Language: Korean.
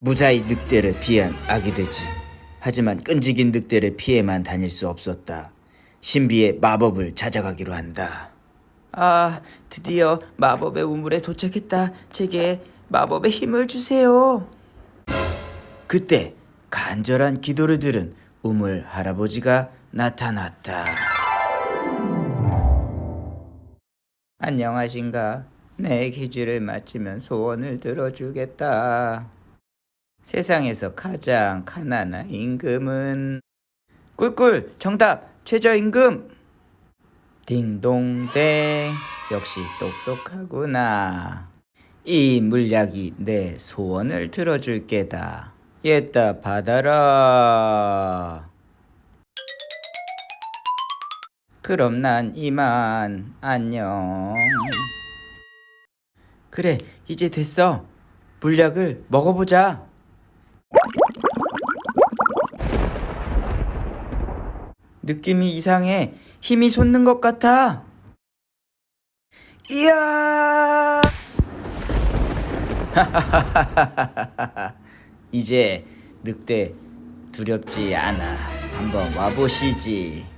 무사히 늑대를 피한 아기 돼지. 하지만 끈질긴 늑대를 피해만 다닐 수 없었다. 신비의 마법을 찾아가기로 한다. 아, 드디어 마법의 우물에 도착했다. 제게 마법의 힘을 주세요. 그때 간절한 기도를 들은 우물 할아버지가 나타났다. 안녕하신가? 내 기주를 마치면 소원을 들어주겠다. 세상에서 가장 가난한 임금은? 꿀꿀 정답 최저임금. 딩동댕 역시 똑똑하구나. 이 물약이 내 소원을 들어줄 게다. 얘따 받아라. 그럼 난 이만 안녕. 그래 이제 됐어. 물약을 먹어보자 느낌이 이상해. 힘이 솟는 것 같아. 이야! 이제 늑대 두렵지 않아. 한번 와보시지.